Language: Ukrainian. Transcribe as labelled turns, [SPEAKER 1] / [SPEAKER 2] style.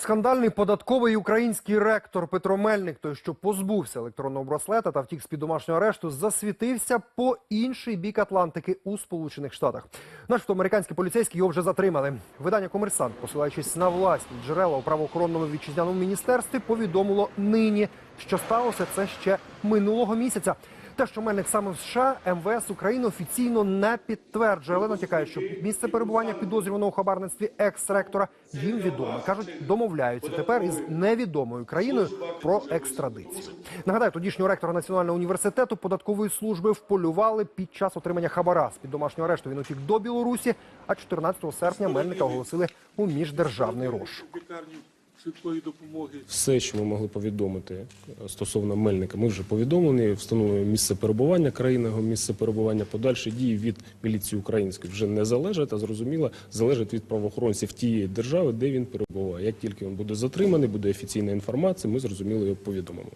[SPEAKER 1] Скандальний податковий український ректор Петро Мельник, той, що позбувся електронного браслета та втік з під домашнього арешту, засвітився по інший бік Атлантики у Сполучених Штатах. Начебто американські поліцейські його вже затримали. Видання Комерсант, посилаючись на власні джерела у правоохоронному вітчизняному міністерстві, повідомило нині, що сталося це ще минулого місяця. Те, що Мельник саме в США, МВС України офіційно не підтверджує, але натякає, що місце перебування підозрюваного у хабарництві екс-ректора їм відомо. кажуть, домовляються тепер із невідомою країною про екстрадицію. Нагадаю, тодішнього ректора національного університету податкової служби вполювали під час отримання хабара. З під домашнього арешту він утік до Білорусі. А 14 серпня Мельника оголосили у міждержавний розшук.
[SPEAKER 2] Швидкої допомоги.
[SPEAKER 3] Все, що ми могли повідомити е, стосовно Мельника, ми вже повідомлені. Встановлено місце перебування країни, його місце перебування. Подальші дії від міліції української вже не залежать, а зрозуміло, залежить від правоохоронців тієї держави, де він перебуває. Як тільки він буде затриманий, буде офіційна інформація, ми зрозуміло його повідомимо.